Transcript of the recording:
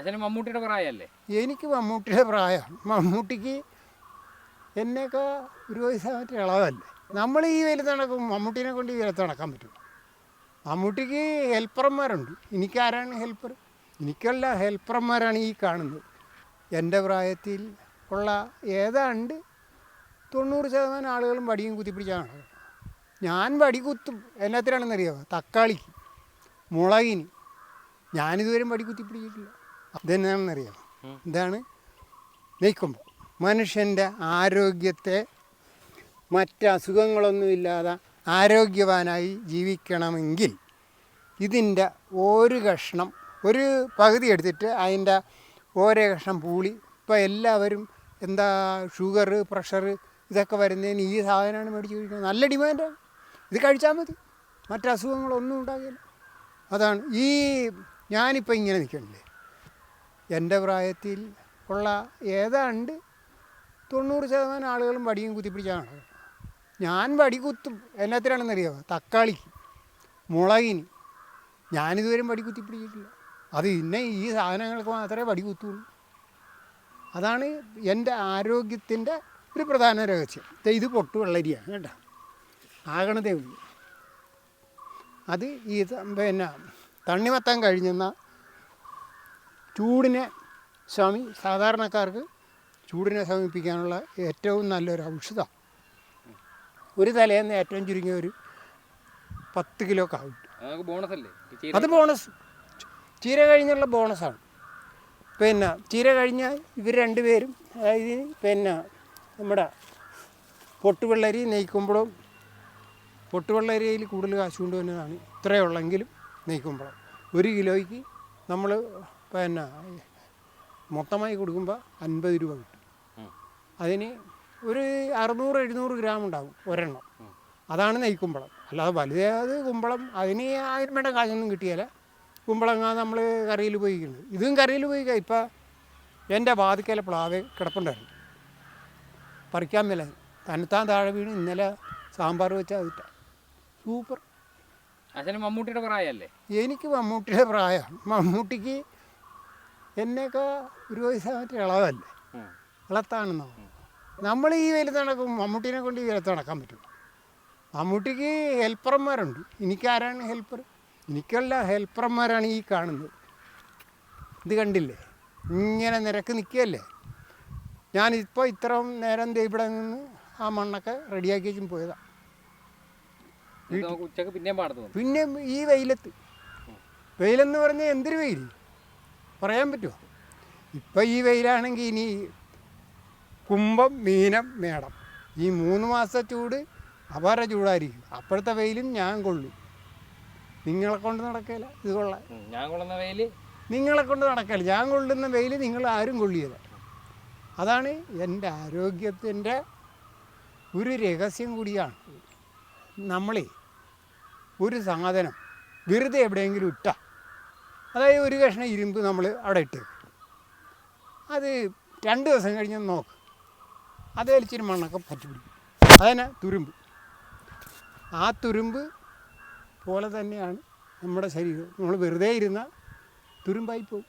അച്ഛന് മമ്മൂട്ടിയുടെ പ്രായമല്ലേ? എനിക്ക് മമ്മൂട്ടിയുടെ പ്രായം. മമ്മൂട്ടിക്ക് എന്നേക്കാ ഒരു വയസ്സായിട്ട് ഇളവല്ലേ. നമ്മൾ ഈ വെയിലത്ത് നടക്കും മമ്മൂട്ടിനെ കൊണ്ട് ഈ വെയിലത്ത് നടക്കാൻ പറ്റും മമ്മൂട്ടിക്ക് ഹെൽപ്പർമാരുണ്ട്. എനിക്കാരാണ് ഹെൽപ്പർ. എനിക്കുള്ള ഹെൽപ്പർമാരാണ് ഈ കാണുന്നത്. എന്റെ പ്രായത്തിൽ ഉള്ള ഏതാണ്ട് തൊണ്ണൂറ് ശതമാനം ആളുകളും വടിയും കുത്തിപ്പിടിച്ചാണ്. ഞാൻ വടി കുത്തും. എന്നാത്തിനാണെന്നറിയാമോ തക്കാളിക്ക് മുളകിന്. ഞാനിതുവരെയും വടി കുത്തിപ്പിടിച്ചിട്ടില്ല. ഇതെന്നാണെന്നറിയാമോ ഇതാണ് നെയ്ക്കുമ്പോൾ മനുഷ്യന്റെ ആരോഗ്യത്തെ മറ്റ് അസുഖങ്ങളൊന്നുമില്ലാതെ ആരോഗ്യവാനായി ജീവിക്കണമെങ്കിൽ ഇതിന്റെ ഒരു കഷ്ണം ഒരു പകുതി എടുത്തിട്ട് അതിന്റെ ഓരോ കഷ്ണം പൂളി. ഇപ്പോൾ എല്ലാവരും എന്താ ഷുഗർ പ്രഷർ ഇതൊക്കെ വരുന്നതിന് ഈ സാധനമാണ് മേടിച്ച് കഴിക്കുന്നത്. നല്ല ഡിമാൻഡാണ് ഇത് കഴിച്ചാൽ മതി. മറ്റസുഖങ്ങളൊന്നും ഉണ്ടാകില്ല. അതാണ്. ഈ ഞാനിപ്പോൾ ഇങ്ങനെ നിൽക്കണില്ലേ എന്റെ പ്രായത്തിൽ ഉള്ള ഏതാണ്ട് തൊണ്ണൂറ് ശതമാനം ആളുകളും വടിയും കുത്തിപ്പിടിച്ചാണ് ഞാൻ വടി കുത്തും. എന്നാത്തിനാണെന്നറിയാമോ തക്കാളിക്ക് മുളകിന്. ഞാനിതുവരെയും വടി കുത്തിപ്പിടിച്ചിട്ടില്ല. അത് ഇന്നെ ഈ സാധനങ്ങൾക്ക് മാത്രമേ വടി കുത്തുള്ളൂ. അതാണ് എന്റെ ആരോഗ്യത്തിന്റെ ഒരു പ്രധാന രഹസ്യം. ഇത് പൊട്ടു വെള്ളരിയാണ് കേട്ടോ. ആകണതേ ഉള്ളൂ. അത് ഈ പിന്നെ തണ്ണിമത്തം കഴിഞ്ഞെന്ന ചൂടിനെ ശമി സാധാരണക്കാർക്ക് ചൂടിനെ ശമിപ്പിക്കാനുള്ള ഏറ്റവും നല്ലൊരു ഔഷധം. ഒരു തലേന്ന് ഏറ്റവും ചുരുങ്ങിയ ഒരു പത്ത് കിലോ കാവും നമുക്ക് ബോണസ് അല്ലേ? അത് ബോണസ് ചീര കഴിഞ്ഞുള്ള ബോണസാണ് പിന്നെ ചീര കഴിഞ്ഞ ഇവർ രണ്ടുപേരും അതായത് പിന്നെ നമ്മുടെ പൊട്ടുവെള്ളരി നെയ്ക്കുമ്പോഴും പൊട്ടുവെള്ളരിയിൽ കൂടുതൽ കാശ് കൊണ്ടുവന്നതാണ് ഇത്രയുള്ളെങ്കിലും നെയ്ക്കുമ്പോഴും ഒരു കിലോയ്ക്ക് നമ്മൾ പിന്നെ മൊത്തമായി കൊടുക്കുമ്പോൾ അൻപത് രൂപ കിട്ടും. അതിന് ഒരു അറുന്നൂറ് എഴുന്നൂറ് ഗ്രാം ഉണ്ടാകും ഒരെണ്ണം. അതാണ് നെയ്ക്കുമ്പളം. അല്ലാതെ വലുതായത് കുമ്പളം അതിന് ആയിരം വേണ്ട കാശൊന്നും കിട്ടിയാല. കുമ്പളങ്ങ നമ്മൾ കറിയിൽ ഉപയോഗിക്കുന്നത്. ഇതും കറിയിൽ പോയി ഇപ്പം എന്റെ വാതിക്കല പ്ലാവ് കിടപ്പുണ്ടായിരുന്നു. പറിക്കാൻ മേല. തന്നെത്താൻ താഴെ വീണ് ഇന്നലെ സാമ്പാർ വെച്ചാൽ അതിട്ട. സൂപ്പർ. അച്ഛന് മമ്മൂട്ടിയുടെ പ്രായമല്ലേ എനിക്ക് മമ്മൂട്ടിയുടെ പ്രായമാണ് മമ്മൂട്ടിക്ക് എന്നേക്കാ ഒരു വയസ്സായിട്ട് ഇളവല്ലേ? ഇളത്താണെന്നോ? നമ്മൾ ഈ വെയിലത്ത് നടക്കും മമ്മൂട്ടിനെ കൊണ്ട് ഈ വെയിലത്ത് നടക്കാൻ പറ്റും. മമ്മൂട്ടിക്ക് ഹെൽപ്പർമാരുണ്ട്. എനിക്കാരാണ് ഹെൽപ്പർ. എനിക്കുള്ള ഹെൽപ്പർമാരാണ് ഈ കാണുന്നത്. ഇത് കണ്ടില്ലേ? ഇങ്ങനെ നിരക്ക് നിൽക്കുകയല്ലേ? ഞാനിപ്പോൾ ഇത്ര നേരം ഇവിടെ നിന്ന് ആ മണ്ണൊക്കെ റെഡിയാക്കി വെച്ചും പോയതാണ് ഉച്ചയ്ക്ക് പിന്നെയും പാടത്ത് പിന്നെ ഈ വെയിലത്ത്. വെയിലെന്ന് പറഞ്ഞാൽ എന്തൊരു വെയിൽ പറയാൻ പറ്റുമോ? ഇപ്പം ഈ വെയിലാണെങ്കിൽ ഇനി കുംഭം മീനം മേടം. ഈ മൂന്ന് മാസത്തെ ചൂട് അപാര ചൂടായിരിക്കും. അപ്പോഴത്തെ വെയിലും ഞാൻ കൊള്ളും. നിങ്ങളെ കൊണ്ട് നടക്കില്ല ഇത് കൊള്ളാം. ഞാൻ കൊള്ളുന്ന വെയിൽ നിങ്ങളെ കൊണ്ട് നടക്കില്ല ഞാൻ കൊള്ളുന്ന വെയിൽ നിങ്ങൾ ആരും കൊള്ളിയത് അതാണ് എന്റെ ആരോഗ്യത്തിന്റെ ഒരു രഹസ്യം കൂടിയാണ്. നമ്മളെ ഒരു സാധനം വെറുതെ എവിടെയെങ്കിലും ഇട്ട അതായത് ഒരു കഷ്ണം ഇരുമ്പ് നമ്മൾ അവിടെ ഇട്ട് അത് രണ്ട് ദിവസം കഴിഞ്ഞ് നോക്ക്. അത് വലിച്ചൊരു മണ്ണൊക്കെ പറ്റി പിടിക്കും. അതന്നെ തുരുമ്പ്. ആ തുരുമ്പ് പോലെ തന്നെയാണ് നമ്മുടെ ശരീരം. നമ്മൾ വെറുതെ ഇരുന്ന തുരുമ്പായി പോകും.